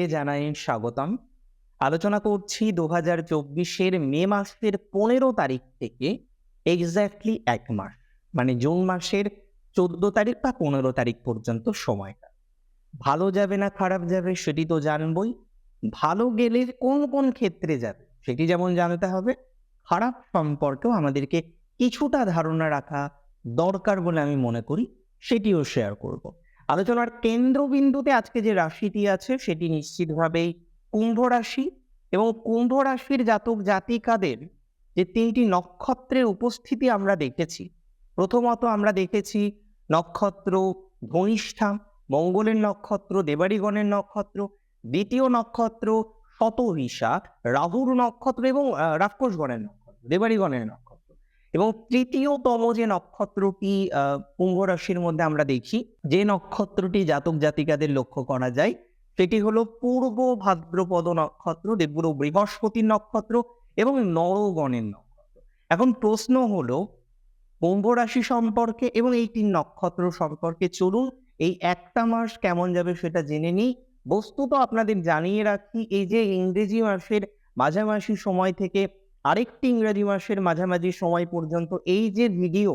প্রত্যেককে জানাই স্বাগতম। আলোচনা করছি দু হাজার চব্বিশের মে মাসের পনেরো তারিখ থেকে এক্স্যাক্টলি এক মাস মানে জুন মাসের চোদ্দ তারিখ বা পনেরো তারিখ পর্যন্ত সময়টা। ভালো যাবে না খারাপ যাবে সেটি তো জানবই। ভালো গেলে কোন কোন ক্ষেত্রে যাবে সেটি যেমন জানতে হবে, খারাপ সম্পর্কেও আমাদেরকে কিছুটা ধারণা রাখা দরকার বলে আমি মনে করি, সেটিও শেয়ার করব। আলোচনার কেন্দ্রবিন্দুতে আজকে যে রাশিটি আছে, সেটি নিশ্চিতভাবেই কুম্ভ রাশি এবং কুম্ভ রাশির জাতক জাতিকাদের যে তিনটি নক্ষত্রের উপস্থিতি আমরা দেখেছি। প্রথমত আমরা দেখেছি নক্ষত্র ধনিষ্ঠা, মঙ্গলের নক্ষত্র দেবাড়িগণের নক্ষত্র, দ্বিতীয় নক্ষত্র শতহিসা রাহুর নক্ষত্র এবং রাক্ষসগণের নক্ষত্র দেবাড়িগণের নক্ষত্র। এবং তৃতীয়তম যে নক্ষত্রটি কুম্ভ রাশির মধ্যে আমরা দেখি যে নক্ষত্রটি জাতক জাতিকাদের লক্ষ্য করা যায়, সেটি হলো পূর্ব ভাদ্রপদ নক্ষত্র, দেবগুরু বৃহস্পতির নক্ষত্র এবং নরগণের নক্ষত্র। এখন প্রশ্ন হলো, কুম্ভ রাশি সম্পর্কে এবং এই তিন নক্ষত্র সম্পর্কে চলুন, এই একটা মাস কেমন যাবে সেটা জেনে নিই। বস্তুত আপনাদের জানিয়ে রাখি, এই যে ইংরেজি মাসের মাঝামাঝি সময় থেকে আরেকটি ইংরেজি মাসের মাঝামাঝি সময় পর্যন্ত এই যে ভিডিও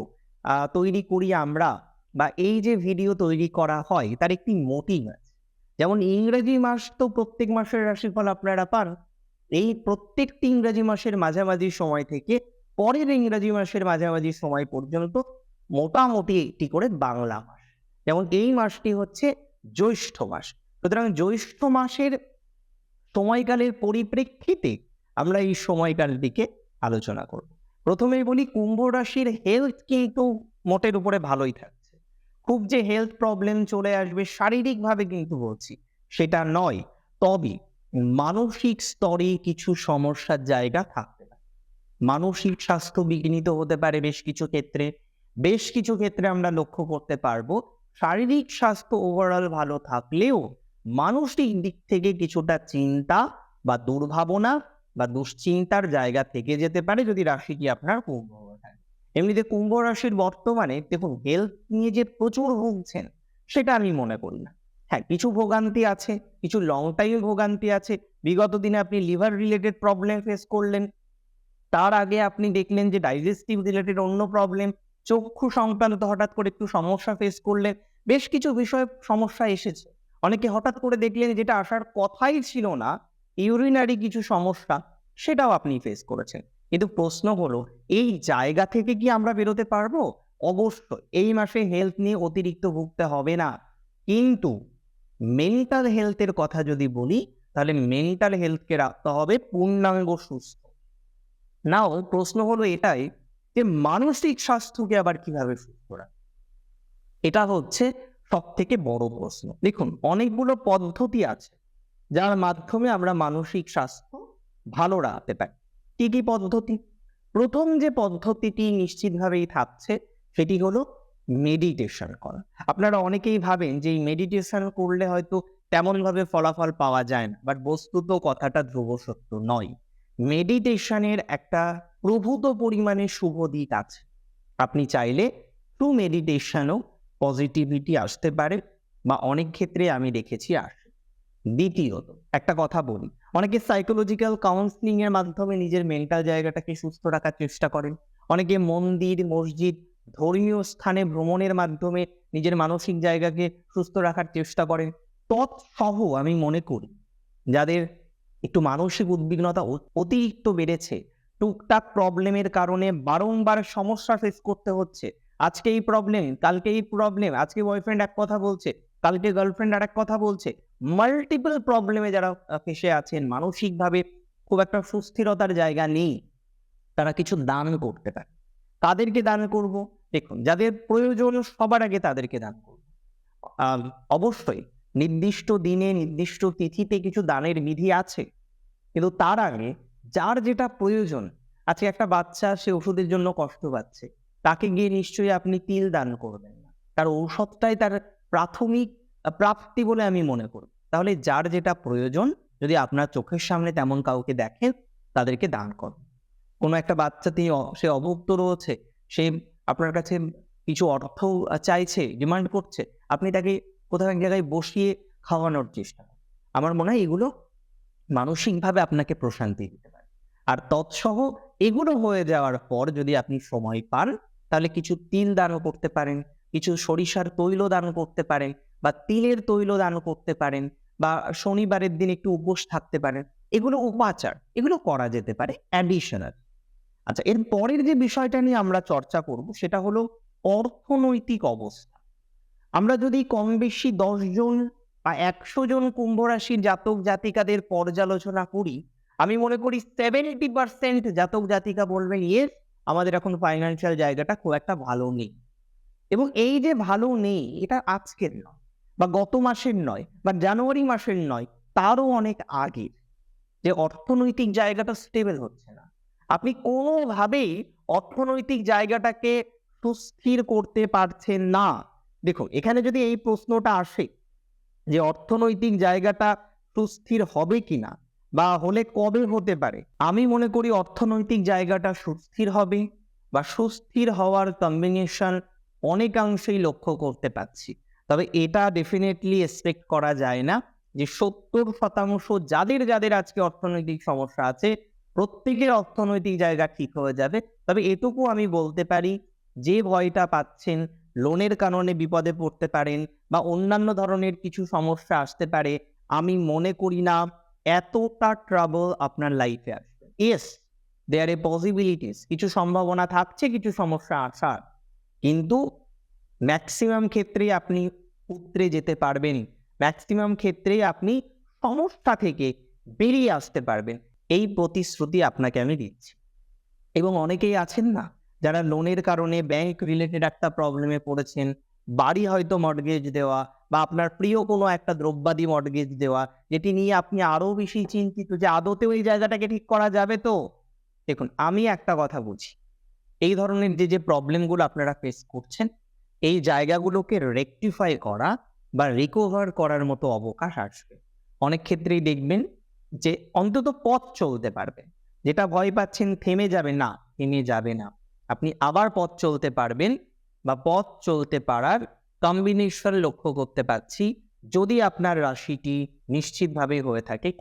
তৈরি করি আমরা বা এই যে ভিডিও তৈরি করা হয়, তার একটি মোটিভ আছে। যেমন ইংরেজি মাস তো প্রত্যেক মাসের রাশিফল আপনারা পান। এই প্রত্যেকটি ইংরেজি মাসের মাঝামাঝি সময় থেকে পরের ইংরেজি মাসের মাঝামাঝি সময় পর্যন্ত মোটামুটি একটি করে বাংলা মাস। যেমন এই মাসটি হচ্ছে জ্যৈষ্ঠ মাস। সুতরাং জ্যৈষ্ঠ মাসের সময়কালের পরিপ্রেক্ষিতে আমরা এই সময়কালটিকে আলোচনা করব। প্রথমেই বলি, কুম্ভ রাশির হেলথ কিন্তু মোটের উপরে ভালোই থাকছে। খুব যে হেলথ প্রবলেম চলে আসবে শারীরিকভাবে কিন্তু বলছি, সেটা নয়, তবে মানসিক স্তরে কিছু সমস্যার জায়গা থাকতে পারে মানসিক স্বাস্থ্য বিঘ্নিত হতে পারে বেশ কিছু ক্ষেত্রে। বেশ কিছু ক্ষেত্রে আমরা লক্ষ্য করতে পারব, শারীরিক স্বাস্থ্য ওভারঅল ভালো থাকলেও মানসিক দিক থেকে কিছুটা চিন্তা বা দুর্ভাবনা বা দুশ্চিন্তার জায়গা থেকে যেতে পারে যদি রাশিটি আপনার কুম্ভ হয়ে থাকে। এমনিতে কুম্ভ রাশির বর্তমানে দেখুন হেলথ নিয়ে যে প্রচুর ভুগছেন, সেটা আমি মনে করি না। হ্যাঁ কিছু ভোগান্তি আছে, কিছু লং টাইম ভোগান্তি আছে। বিগত দিনে আপনি লিভার রিলেটেড প্রবলেম ফেস করলেন। তার আগে আপনি দেখলেন যে ডাইজেস্টিভ রিলেটেড অন্য প্রবলেম চক্ষু সংক্রান্ত হঠাৎ করে একটু সমস্যা ফেস করলেন। বেশ কিছু বিষয়ে সমস্যা এসেছে। অনেকে হঠাৎ করে দেখলেন যেটা আসার কথাই ছিল না ইউরিনারি কিছু সমস্যা সেটাও আপনি ফেস করেছেন। কিন্তু প্রশ্ন হলো, এই জায়গা থেকে কি আমরা বেরোতে পারব? অবশ্যই, এই মাসে হেলথ নিয়ে অতিরিক্ত ভুগতে হবে না। কিন্তু মেন্টাল হেলথের কথা যদি বলি, তাহলে মেন্টাল হেলথকে রাখতে হবে পূর্ণাঙ্গ সুস্থ। নাও প্রশ্ন হলো এটাই যে মানসিক স্বাস্থ্যকে আবার কীভাবে সুস্থ রাখা এটা হচ্ছে সব থেকে বড় প্রশ্ন। দেখুন, অনেকগুলো পদ্ধতি আছে। যার মাধ্যমে আমরা মানসিক স্বাস্থ্য ভালো রাখতে পারি। কি কি পদ্ধতি? প্রথম যে পদ্ধতিটি নিশ্চিতভাবেই থাকছে সেটি হলো মেডিটেশন করা। আপনারা অনেকেই ভাবেন যে এই মেডিটেশন করলে হয়তো তেমনভাবে ফলাফল পাওয়া যায় না বাট বস্তুত কথাটা ধ্রুব সত্য নয়। মেডিটেশনের একটা প্রভূত পরিমাণে শুভ দিক আছে। আপনি চাইলে টু মেডিটেশনও পজিটিভিটি আসতে পারে, বা অনেক ক্ষেত্রে আমি দেখেছি আসে। দ্বিতীয়ত একটা কথা বলি। অনেকে সাইকোলজিক্যাল কাউন্সিলিং এর মাধ্যমে নিজের মেন্টাল জায়গাটাকে সুস্থ রাখার চেষ্টা করেন। অনেকে মন্দির, মসজিদ, ধর্মীয় স্থানে ভ্রমণের মাধ্যমে নিজের মানসিক জায়গাকে সুস্থ রাখার চেষ্টা করেন। তৎসহ আমি মনে করি, যাদের একটু মানসিক উদ্বিগ্নতা অতিরিক্ত বেড়েছে, টুকটাক প্রবলেমের কারণে বারংবার সমস্যা ফেস করতে হচ্ছে। আজকে এই প্রবলেম কালকে এই প্রবলেম আজকে বয়ফ্রেন্ড এক কথা বলছে, কালকে গার্লফ্রেন্ড আর এক কথা বলছে। মাল্টিপল প্রবলেমে যারা ফেসে আছেন, মানসিকভাবে খুব একটা সুস্থিরতার জায়গা নেই, তারা কিছু দান করতে পারে। তাদেরকে দান করব? দেখুন, যাদের প্রয়োজন সবার আগে তাদেরকে দান করব। অবশ্যই নির্দিষ্ট দিনে, নির্দিষ্ট তিথিতে কিছু দানের বিধি আছে, কিন্তু তার আগে যার যেটা প্রয়োজন, আজকে একটা বাচ্চা, সে ওষুধের জন্য কষ্ট পাচ্ছে, তাকে গিয়ে নিশ্চয়ই আপনি তিল দান করবেন না। তার ঔষধটাই তার প্রাথমিক প্রাপ্তি বলে আমি মনে করি। তাহলে যার যেটা প্রয়োজন, যদি আপনার চোখের সামনে তেমন কাউকে দেখেন তাদেরকে দান করুন কোনো একটা বাচ্চা তিনি সে অভুক্ত রয়েছে, সে আপনার কাছে কিছু অর্থ চাইছে ডিমান্ড করছে, আপনি তাকে কোথাও এক জায়গায় বসিয়ে খাওয়ানোর চেষ্টা আমার মনে হয় এগুলো মানসিকভাবে আপনাকে প্রশান্তি দিতে পারে। আর তৎসহ এগুলো হয়ে যাওয়ার পর যদি আপনি সময় পান, তাহলে কিছু তিল দানও করতে পারেন, কিছু সরিষার তৈল দান করতে পারেন, বা তিলের তৈল দান করতে পারেন। বা শনিবারের দিন একটু উপোস থাকতে পারেন। এগুলো উপাচার, এগুলো করা যেতে পারে অ্যাডিশনাল আচ্ছা এর পরের যে বিষয়টা নিয়ে আমরা চর্চা করব সেটা হলো অর্থনৈতিক অবস্থা। আমরা যদি কম বেশি দশ জন বা একশো জন কুম্ভ রাশির জাতক জাতিকাদের পর্যালোচনা করি, আমি মনে করি সেভেন্টি পার্সেন্ট জাতক জাতিকা বলবেন, ইয়েস, আমাদের এখন ফাইন্যান্সিয়াল জায়গাটা খুব একটা ভালো নেই। এবং এই যে ভালো নেই, এটা আজকের নয়। বা গত মাসের নয় বা জানুয়ারি মাসের নয়, তারও অনেক আগের যে অর্থনৈতিক জায়গাটা স্টেবল হচ্ছে না। আপনি কোনোভাবেই অর্থনৈতিক জায়গাটাকে সুস্থির করতে পারছেন না। দেখুন, এখানে যদি এই প্রশ্নটা আসে যে অর্থনৈতিক জায়গাটা সুস্থির হবে কিনা বা হলে কবে হতে পারে, আমি মনে করি অর্থনৈতিক জায়গাটা সুস্থির হবে বা সুস্থির হওয়ার কম্বিনেশন অনেকাংশেই লক্ষ্য করতে পারছি। তবে এটা ডেফিনেটলি এক্সপেক্ট করা যায় না যে সত্তর শতাংশ যাদের যাদের আজকে অর্থনৈতিক সমস্যা আছে, প্রত্যেকের অর্থনৈতিক জায়গা ঠিক হয়ে যাবে। তবে এটুকু আমি বলতে পারি, যে ভয়টা পাচ্ছেন, লোনের কারণে বিপদে পড়তে পারেন বা অন্যান্য ধরনের কিছু সমস্যা আসতে পারে, আমি মনে করি না এতটা ট্রাবল আপনার লাইফে আসবে। ইয়েস দেয়ার এ পসিবিলিটিস কিছু সম্ভাবনা থাকছে, কিছু সমস্যা আসার। কিন্তু ম্যাক্সিমাম ক্ষেত্রেই আপনি উতরে যেতে পারবেন ম্যাক্সিমাম ক্ষেত্রেই আপনি সমস্যা থেকে বেরিয়ে আসতে পারবেন। এই প্রতিশ্রুতি আপনাকে আমি দিচ্ছি। এবং অনেকেই আছেন না, যারা লোনের কারণে ব্যাংক রিলেটেড একটা প্রবলেমে পড়েছেন, বাড়ি হয়তো মর্গেজ দেওয়া বা আপনার প্রিয় কোনো একটা দ্রব্যাদি মর্গেজ দেওয়া, যেটি নিয়ে আপনি আরও বেশি চিন্তিত যে আদতেও এই জায়গাটাকে ঠিক করা যাবে তো? দেখুন, আমি একটা কথা বুঝি। এই ধরনের যে যে প্রবলেমগুলো আপনারা ফেস করছেন এই জায়গাগুলোকে রেকটিফাই করা বা রিকভার করার মতো অবকাশ আসবে। অনেক ক্ষেত্রেই দেখবেন যে অন্তত পথ চলতে পারবে। যেটা ভয় পাচ্ছেন, থেমে যাবে, না, থেমে যাবে না। আপনি আবার পথ চলতে পারবেন বা পথ চলতে পারার কম্বিনেশন লক্ষ্য করতে পারছি, যদি আপনার রাশিটি নিশ্চিতভাবে হয়ে থাকে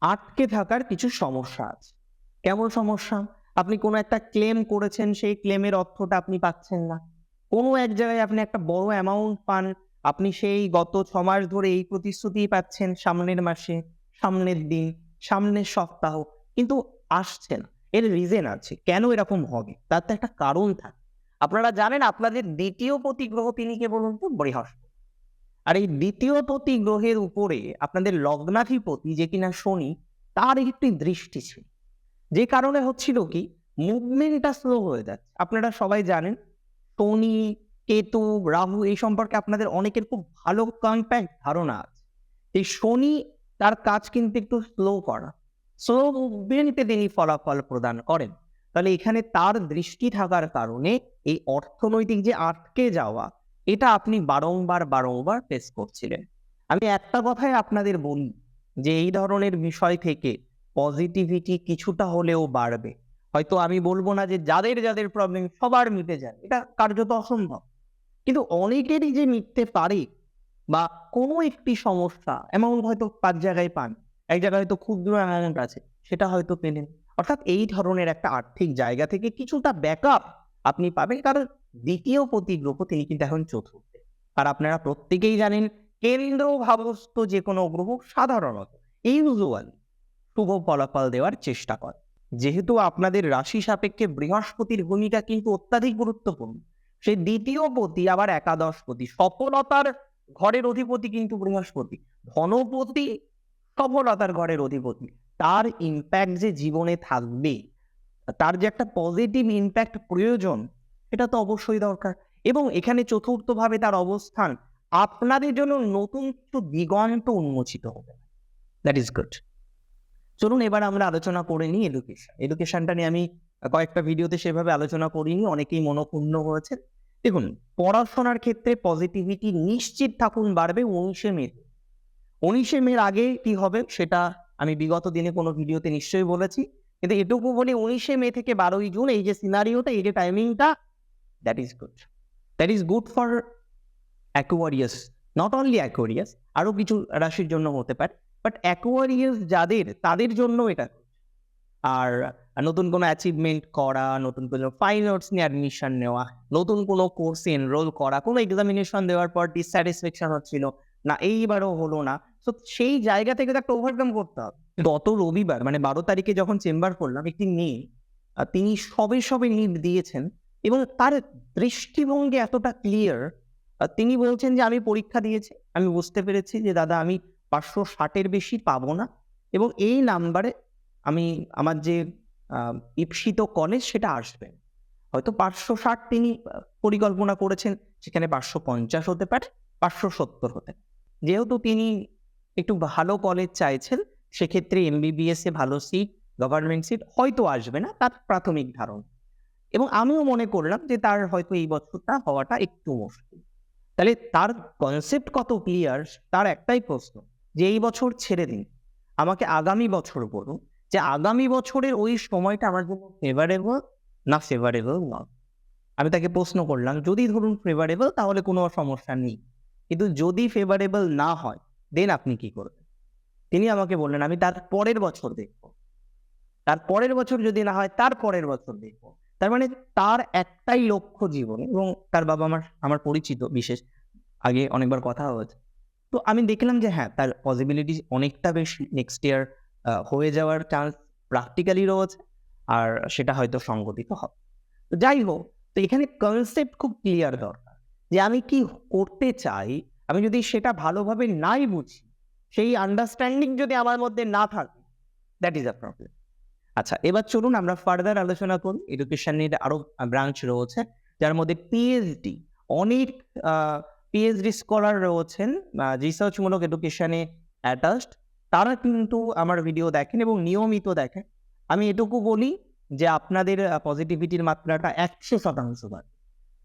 আটকে থাকার কিছু সমস্যা আছে। কেমন সমস্যা? আপনি কোনো একটা ক্লেম করেছেন, সেই ক্লেমের অর্থটা আপনি পাচ্ছেন না। কোনো এক জায়গায় আপনি একটা বড় অ্যামাউন্ট পান, আপনি সেই গত ছ মাস ধরে এই প্রতিশ্রুতি পাচ্ছেন সামনের মাসে, সামনের দিন, সামনের সপ্তাহ, কিন্তু আসছে না। এর রিজেন আছে। কেন এরকম হবে? তার তো একটা কারণ থাকে। আপনারা জানেন, আপনাদের দ্বিতীয় প্রতিগ্রহ তিনি কে বলুন তো? বৃহস্পতি আর এই দ্বিতীয় প্রতি গ্রহের উপরে আপনাদের লগ্নাধিপতি যে কিনা শনি, তার একটি দৃষ্টি ছিল। যে কারণে হচ্ছিল কি? মুভমেন্টটা স্লো হয়ে যাচ্ছে। আপনারা সবাই জানেন শনি, কেতু, রাহু এই সম্পর্কে আপনাদের অনেকের খুব ভালো কম্প্যাক্ট ধারণা আছে। এই শনি তার কাজ কিন্তু একটু স্লো করা। স্লো মুভমেন্টে তিনি ফলাফল প্রদান করেন। তাহলে এখানে তার দৃষ্টি থাকার কারণে এই অর্থনৈতিক যে আটকে যাওয়া, এটা আপনি বারংবার বারংবার ফেস করছিলেন। আমি একটা কথাই আপনাদের বলি যে এই ধরনের বিষয় থেকে পজিটিভিটি কিছুটা হলেও বাড়বে। হয়তো আমি বলব না যে যাদের যাদের প্রবলেম সবার মিটে যায়, এটা কার্যত অসম্ভব। কিন্তু অনেকেরই যে মিটতে পারে বা কোনো একটি সমস্যা এমন হয়তো পাঁচ জায়গায় পান, এক জায়গায় হয়তো ক্ষুদ্র অ্যামাউন্ট আছে, সেটা হয়তো পেলেন। অর্থাৎ এই ধরনের একটা আর্থিক জায়গা থেকে কিছুটা ব্যাকআপ আপনি পাবেন, কারণ দ্বিতীয় প্রতিগ্রহ তিনি কিন্তু এখন চতুর্থ। আর আপনারা প্রত্যেকেই জানেন, কেন্দ্র ভাবস্থ যে কোনো গ্রহ সাধারণত ইউজুয়াল শুভ ফলাফল দেওয়ার চেষ্টা করে। যেহেতু আপনাদের রাশি সাপেক্ষে বৃহস্পতির ভূমিকা কিন্তু অত্যাধিক গুরুত্বপূর্ণ। সেই দ্বিতীয় পতি আবার একাদশ পতি। সফলতার ঘরের অধিপতি কিন্তু বৃহস্পতি। ধনপতি সফলতার ঘরের অধিপতি। তার ইম্প্যাক্ট যে জীবনে থাকবে, তার যে একটা পজিটিভ ইম্প্যাক্ট প্রয়োজন এটা তো অবশ্যই দরকার। এবং এখানে চতুর্থভাবে তার অবস্থান, আপনাদের জন্য নতুন কিছু দিগন্ত উন্মোচিত হবে। দ্যাট ইজ গুড চলুন এবার আমরা আলোচনা করে নিই এডুকেশন এডুকেশনটা নিয়ে আমি কয়েকটা ভিডিওতে সেভাবে আলোচনা করিনি, অনেকেই মনক্ষুণ্ণ হয়েছে। দেখুন, পড়াশোনার ক্ষেত্রে পজিটিভিটি নিশ্চিত থাকুন বাড়বে উনিশে মে। উনিশে মের আগে কি হবে সেটা আমি বিগত দিনে কোনো ভিডিওতে নিশ্চয়ই বলেছি। কিন্তু এটুকু বলি, উনিশে মে থেকে বারোই জুন এই যে সিনারিওটা এই যে টাইমিংটা that is good that is good for Aquarius not only Aquarius আরও কিছু রাশির জন্য হতে পারে। বাট অ্যাকোয়ারিয়াস যাদের, তাদের জন্য এটা। আর নতুন কোনো অ্যাচিভমেন্ট করা, নতুন কোনো ফাইন আর্টস নিয়ে অ্যাডমিশন নেওয়া, নতুন কোনো কোর্সে এনরোল করা, কোনো এক্সামিনেশন দেওয়ার পর ডিসস্যাটিসফ্যাকশন হচ্ছিল, না এইবারও হলো না। তো সেই জায়গা থেকে তো একটা ওভারকাম করতে হবে। গত রবিবার মানে বারো তারিখে যখন চেম্বার করলাম, একটি মেয়ে তিনি সবে সবে নিট দিয়েছেন এবং তার দৃষ্টিভঙ্গি এতটা ক্লিয়ার তিনি বলছেন যে, আমি পরীক্ষা দিয়েছি, আমি বুঝতে পেরেছি যে, দাদা, আমি পাঁচশো ষাটের বেশি পাবো না। এবং এই নাম্বারে আমি আমার যে আহ, ঈপ্সিত কলেজ সেটা আসবে। হয়তো পাঁচশো ষাট তিনি পরিকল্পনা করেছেন সেখানে পাঁচশো পঞ্চাশ হতে পারে পাঁচশো সত্তর হতে যেহেতু তিনি একটু ভালো কলেজ চাইছেন সেক্ষেত্রে এমবিবিএস এ ভালো সিট গভর্নমেন্ট সিট হয়তো আসবে না তার প্রাথমিক ধারণা। এবং আমিও মনে করলাম যে তার হয়তো এই বছরটা হওয়াটা একটু মুশকিল। তাহলে তার কনসেপ্ট কত ক্লিয়ার তার একটাই প্রশ্ন। যে এই বছর ছেড়ে দিন। আমাকে আগামী বছর বলুন যে আগামী বছরের ওই সময়টা আমার জন্য ফেভারেবল না ফেভারেবল না আমি তাকে প্রশ্ন করলাম, যদি ধরুন ফেভারেবল তাহলে কোনো সমস্যা নেই। কিন্তু যদি ফেভারেবল না হয় দেন আপনি কি করবেন? তিনি আমাকে বললেন, আমি তার পরের বছর দেখব। তার পরের বছর যদি না হয়, তার পরের বছর দেখব। তার মানে তার একটাই লক্ষ্য জীবনে এবং তার বাবা আমার আমার পরিচিত, বিশেষ, আগে অনেকবার কথা হয়েছে। তো আমি দেখলাম যে হ্যাঁ তার পসিবিলিটি অনেকটা বেশি। নেক্সট ইয়ার হয়ে যাওয়ার চান্স প্র্যাকটিক্যালি রয়েছে, আর সেটা হয়তো সংগঠিত হবে। তো যাই হোক, তো এখানে কনসেপ্ট খুব ক্লিয়ার দরকার যে, আমি কি করতে চাই, আমি যদি সেটা ভালোভাবে নাই বুঝি, সেই আন্ডারস্ট্যান্ডিং যদি আমার মধ্যে না থাকে দ্যাট ইজ আ প্রবলেম আচ্ছা এবার চলুন আমরা ফার্দার আলোচনা করি। এডুকেশনের আরও ব্রাঞ্চ রয়েছে, যার মধ্যে পিএইচডি অনেক পিএইচডি স্কলার রয়েছেন রিসার্চমূলক এডুকেশনে অ্যাটাচড তারা কিন্তু আমার ভিডিও দেখেন এবং নিয়মিত দেখেন। আমি এটুকু বলি যে আপনাদের পজিটিভিটির মাত্রাটা একশো শতাংশ বাড়বে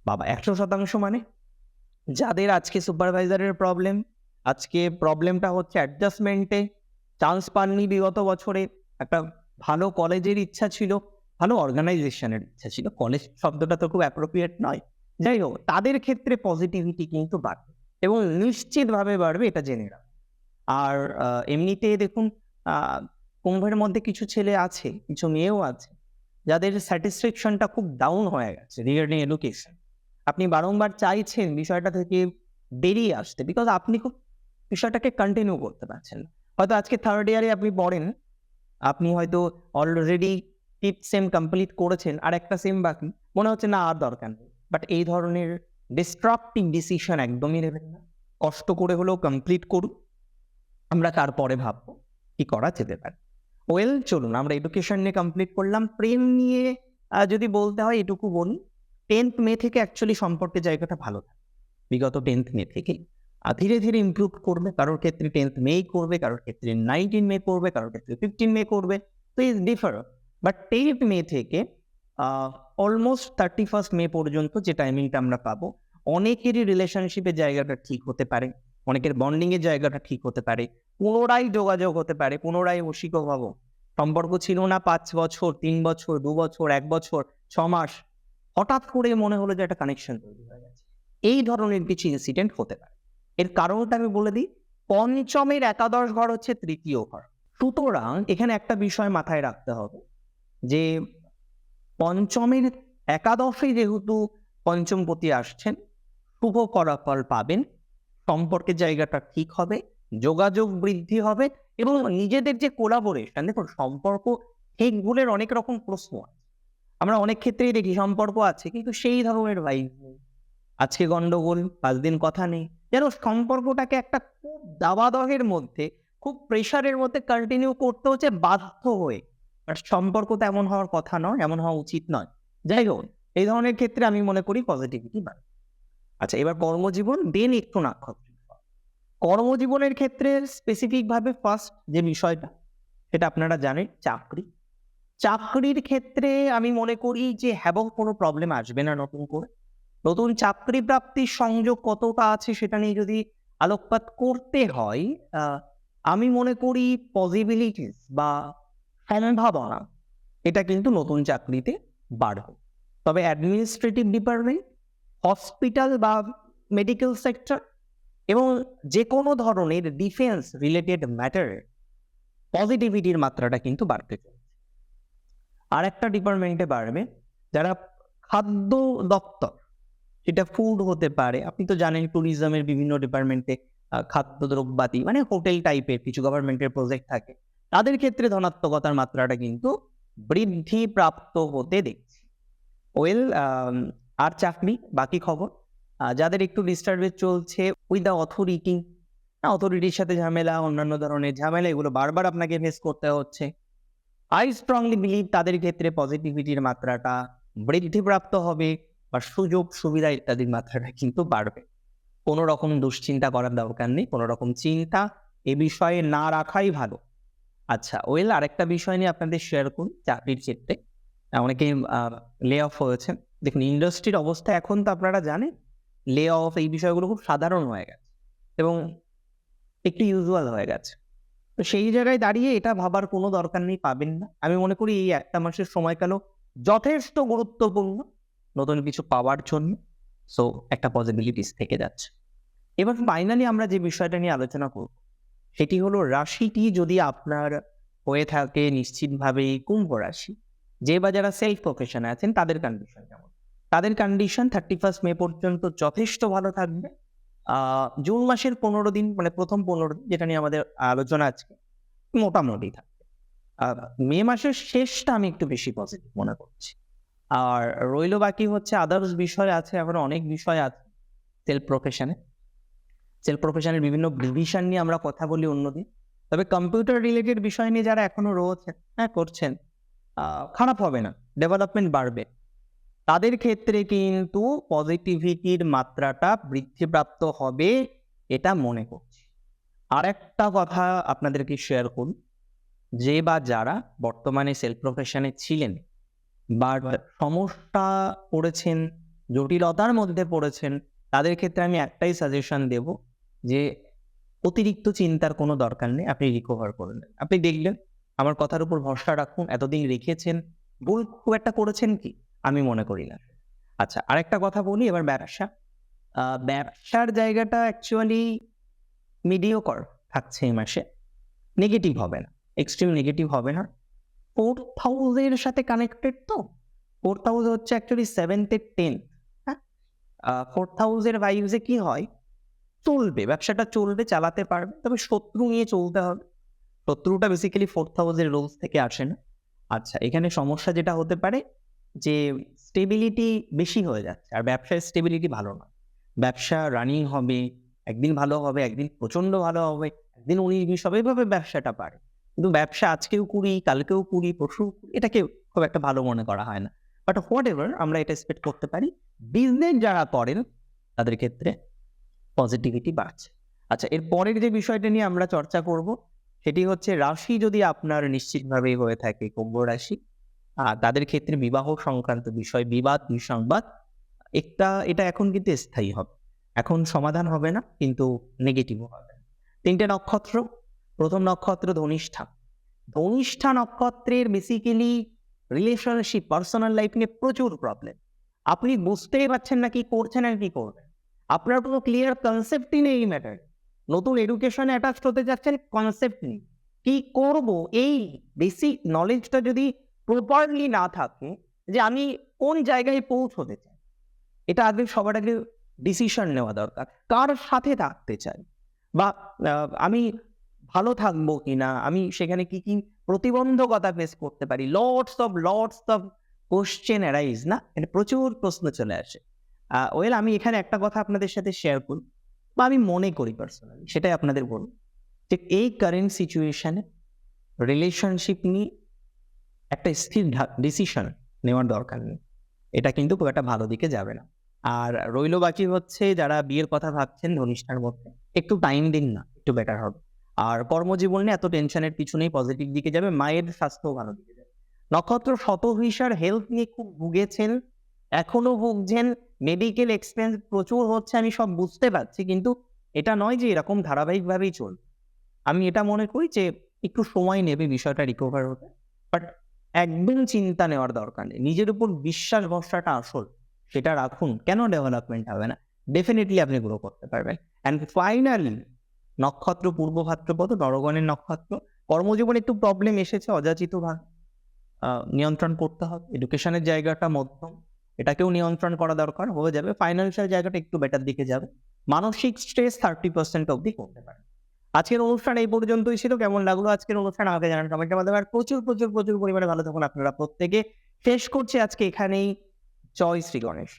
বাবা, একশো শতাংশ মানে? যাদের আজকে সুপারভাইজারের প্রবলেম আজকে প্রবলেমটা হচ্ছে অ্যাডজাস্টমেন্টে চান্স পাননি বিগত বছরে। একটা ভালো কলেজের ইচ্ছা ছিল, ভালো অর্গানাইজেশনের ইচ্ছা ছিল। কলেজ শব্দটা তো খুব অ্যাপ্রোপ্রিয়েট নয়। যাই হোক তাদের ক্ষেত্রে পজিটিভিটি কিন্তু বাড়বে এবং নিশ্চিতভাবে বাড়বে এটা জেনে আর এমনিতে দেখুন কুম্ভের মধ্যে কিছু ছেলে আছে, কিছু মেয়েও আছে, যাদের স্যাটিসফ্যাকশনটা খুব ডাউন হয়ে গেছে রিগার্ডিং এডুকেশন আপনি বারংবার চাইছেন বিষয়টা থেকে বেরিয়ে আসতে বিকজ আপনি খুব বিষয়টাকে কন্টিনিউ করতে পারছেন হয়তো আজকে থার্ড ইয়ারে আপনি পড়েন, আপনি হয়তো অলরেডি ফিফথ সেম কমপ্লিট করেছেন, আর একটা সেম বাকি। মনে হচ্ছে না আর দরকার নেই। বাট এই ধরনের ডিস্ট্রাকটিভ ডিসিশন একদমই নেবেন না। কষ্ট করে হলেও কমপ্লিট করুন। আমরা তারপরে ভাববো কি করা যেতে পারে। ওয়েল চলুন, আমরা এডুকেশন নিয়ে কমপ্লিট করলাম। প্রেম নিয়ে যদি বলতে হয়, এটুকু বলুন। টেন্থ মে থেকে অ্যাকচুয়ালি সম্পর্কের জায়গাটা ভালো থাকে। বিগত টেন্থ মে থেকেই। ধীরে ধীরে ইমপ্রুভ করবে। কারোর ক্ষেত্রে টেন্থ মেই করবে, কারোর ক্ষেত্রে নাইনটিন মে করবে, কারোর ক্ষেত্রে ফিফটিন মে করবে। তো is differ but tenth May থেকে অলমোস্ট থার্টি ফার্স্ট মে পর্যন্ত যে টাইমিংটা আমরা পাবো, অনেকেরই রিলেশনশিপের জায়গাটা ঠিক হতে পারে, অনেকের বন্ডিং এর জায়গাটা ঠিক হতে পারে, পুনরায় যোগাযোগ হতে পারে, পুনরায় বসিক ভাবো সম্পর্ক ছিল না পাঁচ বছর, তিন বছর, দু বছর, এক বছর, ছ মাস, হঠাৎ করে মনে হলো যে একটা কানেকশন তৈরি হয়ে গেছে। এই ধরনের কিছু ইনসিডেন্ট হতে পারে। এর কারণটা আমি বলে দিই, পঞ্চমের একাদশ ঘর হচ্ছে তৃতীয় ঘর। সুতরাং এখানে একটা বিষয় মাথায় রাখতে হবে যে পঞ্চমের একাদশে যেহেতু পঞ্চমপতি আসছেন, শুভ ফলাফল পাবেন, সম্পর্কের জায়গাটা ঠিক হবে, যোগাযোগ বৃদ্ধি হবে এবং নিজেদের যে কোলাবোরেশন দেখুন সম্পর্ক ঠিক ভুলের অনেক রকম প্রশ্ন আছে। আমরা অনেক ক্ষেত্রেই দেখি সম্পর্ক আছে, কিন্তু সেই ধরনের ভাইব নেই। আজকে গন্ডগোল, পাঁচ দিন কথা নেই। যেন সম্পর্কটাকে একটা খুব দাবাদহের মধ্যে, খুব প্রেশারের মধ্যে কন্টিনিউ করতে হচ্ছে বাধ্য হয়ে বাট সম্পর্ক তো এমন হওয়ার কথা নয়, এমন হওয়া উচিত নয়। যাই হোক, এই ধরনের ক্ষেত্রে আমি মনে করি পজিটিভিটি বাড়ে। আচ্ছা এবার কর্মজীবন, দেন একটু নাক্ষত্রিক ফল। কর্মজীবনের ক্ষেত্রে স্পেসিফিক ভাবে ফার্স্ট যে বিষয়টা, সেটা আপনারা জানেন, চাকরি। চাকরির ক্ষেত্রে আমি মনে করি যে হ্যাবক কোনো প্রবলেম আসবে না নতুন করে। নতুন চাকরি প্রাপ্তির সংযোগ কতটা আছে সেটা নিয়ে যদি আলোকপাত করতে হয় আমি মনে করি পসিবিলিটিস বা সম্ভাবনা এটা কিন্তু নতুন চাকরিতে বাড়বে। তবে অ্যাডমিনিস্ট্রেটিভ ডিপার্টমেন্ট হসপিটাল বা মেডিকেল সেক্টর এবং যে কোনো ধরনের ডিফেন্স রিলেটেড ম্যাটার পজিটিভিটির মাত্রাটা কিন্তু বাড়তে চলছে। আর একটা ডিপার্টমেন্টে বাড়বে, যারা খাদ্য দপ্তর সেটা ফুড হতে পারে। আপনি তো জানেন ট্যুরিজমের বিভিন্ন ডিপার্টমেন্টে খাদ্য খাদ্যদ্রব্যাদি মানে হোটেল টাইপের কিছু গভর্নমেন্টের প্রজেক্ট থাকে। তাদের ক্ষেত্রে ধনাত্মকতার মাত্রাটা কিন্তু বৃদ্ধি প্রাপ্ত হতে দেখছি। ওয়েল আর চাকরি, বাকি খবর। যাদের একটু ডিস্টার্বেজ চলছে উইথ দ্য অথরিটি অথরিটির সাথে ঝামেলা, অন্যান্য ধরনের ঝামেলা, এগুলো বারবার আপনাকে ফেস করতে হচ্ছে। আই স্ট্রংলি বিলিভ তাদের ক্ষেত্রে পজিটিভিটির মাত্রাটা বৃদ্ধিপ্রাপ্ত হবে বা সুযোগ সুবিধা ইত্যাদির মাত্রাটা কিন্তু বাড়বে। কোনো রকম দুশ্চিন্তা করার দরকার নেই, কোনো রকম চিন্তা এ বিষয়ে না রাখাই ভালো। আচ্ছা ওয়েল আরেকটা বিষয় নিয়ে আপনাদের শেয়ার করুন চাকরির ক্ষেত্রে। অনেকে লে অফ হয়েছে। দেখুন ইন্ডাস্ট্রির অবস্থা এখন তো আপনারা জানেন লে অফ এই বিষয়গুলো খুব সাধারণ হয়ে গেছে এবং একটু ইউজুয়াল হয়ে গেছে। তো সেই জায়গায় দাঁড়িয়ে এটা ভাবার কোনো দরকার নেই, পাবেন না। আমি মনে করি এই একটা মাসের সময়কালও যথেষ্ট গুরুত্বপূর্ণ নতুন কিছু পাওয়ার জন্য। সো একটা পসিবিলিটিস থেকে যাচ্ছে। এবার ফাইনালি আমরা যে বিষয়টা নিয়ে আলোচনা করব সেটি হলো রাশিটি যদি আপনার হয়ে থাকে নিশ্চিতভাবে কুম্ভ রাশি। যে বা যারা সেলফ প্রফেশনে আছেন, তাদের কন্ডিশন কেমন? তাদের কন্ডিশন থার্টি ফার্স্ট মে পর্যন্ত যথেষ্ট ভালো থাকবে। জুন মাসের পনেরো দিন মানে প্রথম পনেরো দিন যেটা নিয়ে আমাদের আলোচনা আজকে, মোটামুটি থাকবে। মে মাসের শেষটা আমি একটু বেশি পজিটিভ মনে করছি। আর রইল বাকি হচ্ছে আদার্স বিষয় আছে, এখন অনেক বিষয় আছে সেলফ প্রফেশনে সেলফ প্রফেশনের বিভিন্ন ডিভিশন নিয়ে আমরা কথা বলি অন্যদিন। তবে কম্পিউটার রিলেটেড বিষয় নিয়ে যারা এখনও রয়েছেন হ্যাঁ করছেন খারাপ হবে না ডেভেলপমেন্ট বাড়বে। তাদের ক্ষেত্রে কিন্তু পজিটিভিটির মাত্রাটা বৃদ্ধিপ্রাপ্ত হবে এটা মনে করছি। আর একটা কথা আপনাদেরকে শেয়ার করুন যে বা যারা বর্তমানে সেলফ প্রফেশনে ছিলেন বা সমস্যা পড়েছেন জটিলতার মধ্যে পড়েছেন তাদের ক্ষেত্রে আমি একটাই সাজেশন দেব যে অতিরিক্ত চিন্তার কোনো দরকার নেই, আপনি রিকভার করে নেন। আপনি দেখলেন আমার কথার উপর ভরসা রাখুন, এতদিন রেখেছেন, ভুল খুব একটা করেছেন কি? আমি মনে করি না। আচ্ছা আরেকটা কথা বলি, এবার ব্যবসা। ব্যবসার জায়গাটা অ্যাকচুয়ালি মিডিওকর থাকছে এই মাসে। নেগেটিভ হবে না। এক্সট্রিম নেগেটিভ হবে না। ফোর থাউজেন্ডের সাথে কানেক্টেড তো? ফোর থাউজেন্ড হচ্ছে অ্যাকচুয়ালি সেভেন্থের টেন হ্যাঁ? ফোর থাউজেন্ড ভাইভসে কি হয়? চলবে, ব্যবসাটা চলবে, চালাতে পারবে, তবে শত্রু নিয়ে চলতে হবে। শত্রুটা বেসিক্যালি ফোর থাউজেন্ড রোলস থেকে আসে না। আচ্ছা এখানে সমস্যা যেটা হতে পারে যে স্টেবিলিটি বেশি হয়ে যাচ্ছে, আর ব্যবসায় স্টেবিলিটি ভালো না। ব্যবসা রানিং হবে, একদিন ভালো হবে, একদিন প্রচণ্ড ভালো হবে, একদিন উনিশ বিশ হবে, এভাবে ব্যবসাটা পারে। কিন্তু ব্যবসা আজকেও কুড়ি, কালকেও কুড়ি পরশু এটাকে খুব একটা ভালো মনে করা হয় না। বাট হোয়াট এভার আমরা এটা এক্সপেক্ট করতে পারি। বিজনেস যারা করেন, তাদের ক্ষেত্রে পজিটিভিটি বাড়ছে। আচ্ছা এর পরের যে বিষয়টা নিয়ে আমরা চর্চা করব, সেটি হচ্ছে রাশি যদি আপনার নিশ্চিতভাবে হয়ে থাকে কুম্ভ রাশি আর তাদের ক্ষেত্রে বিবাহ সংক্রান্ত বিষয়, বিবাদ, বিসংবাদ, একটা, এটা এখন কিন্তু স্থায়ী হবে। এখন সমাধান হবে না, কিন্তু নেগেটিভও হবে। তিনটে নক্ষত্র, প্রথম নক্ষত্র ধনিষ্ঠা। ধনিষ্ঠা নক্ষত্রের বেসিক্যালি রিলেশনশিপ পার্সোনাল লাইফ নিয়ে প্রচুর প্রবলেম আপনি বুঝতেই পারছেন না কি করছেন আর কি করবেন। আপনার কোনো ক্লিয়ার কনসেপ্টই নেই এই ম্যাটার নতুন এডুকেশনে অ্যাটাচ হতে যাচ্ছেন কনসেপ্ট নেই। কি করব? এই বেসিক নলেজটা যদি প্রপারলি না থাকে, যে আমি কোন জায়গায় পৌঁছতে চাই, এটা আগে সবার আগে ডিসিশন নেওয়া দরকার। কার সাথে থাকতে চাই? বা আমি ভালো থাকব কিনা? আমি সেখানে কি কি প্রতিবন্ধকতা ফেস করতে পারি? Lots of lots of question arise না? প্রচুর প্রশ্ন চলে আসে। ওয়েল আমি এখানে একটা কথা আপনাদের সাথে শেয়ার করি বা আমি মনে করি পার্সোনালি সেটাই আপনাদের বলব যে এই কারেন্ট সিচুয়েশনে রিলেশনশিপ নিয়ে একটা স্থির ডিসিশন নেওয়ার দরকার নেই। এটা কিন্তু খুব একটা ভালো দিকে যাবে না। আর রইল বাকি হচ্ছে যারা বিয়ের কথা ভাবছেন ধনিষ্ঠার মধ্যে, একটু টাইম দিন না, একটু বেটার হবে। আর কর্মজীবন এত টেনশনের কিছু নেই পজিটিভ দিকে যাবে, মায়ের স্বাস্থ্যও ভালো দিকে যাবে। নক্ষত্র শতভিসার হেলথ নিয়ে খুব ভুগেছেন, এখনও ভুগছেন মেডিকেল এক্সপেন্স প্রচুর হচ্ছে, আমি সব বুঝতে পারছি, কিন্তু এটা নয় যে এরকম ধারাবাহিকভাবেই চলবে। আমি এটা মনে করি যে একটু সময় নেবে বিষয়টা রিকভার হতে। বাট একদম চিন্তা নেওয়ার দরকার নেই। নিজের উপর বিশ্বাস ভরসাটা আসল, সেটা রাখুন। কেন ডেভেলপমেন্ট হবে না? ডেফিনেটলি আপনি গ্রো করতে পারবেন। অ্যান্ড ফাইনালি নক্ষত্র, পূর্ব ভাদ্রপদ নরগণের নক্ষত্র। কর্মজীবনে একটু প্রবলেম এসেছে, অযাচিত ভাগ নিয়ন্ত্রণ করতে হবে। এডুকেশনের জায়গাটা মধ্যম। এটাকেও নিয়ন্ত্রণ করা দরকার, হয়ে যাবে। ফাইন্যান্সিয়াল জায়গাটা একটু বেটার দিকে যাবে। মানসিক স্ট্রেস থার্টি পার্সেন্ট অবধি করতে পারে। আজকের অনুষ্ঠান এই পর্যন্তই ছিল। কেমন লাগল আজকের অনুষ্ঠান আমাকে জানান কমেন্টের মাধ্যমে আর প্রচুর প্রচুর প্রচুর পরিমাণে ভালো থাকুন আপনারা প্রত্যেকে। শেষ করছি আজকে এখানেই। জয় শ্রী গণেশ।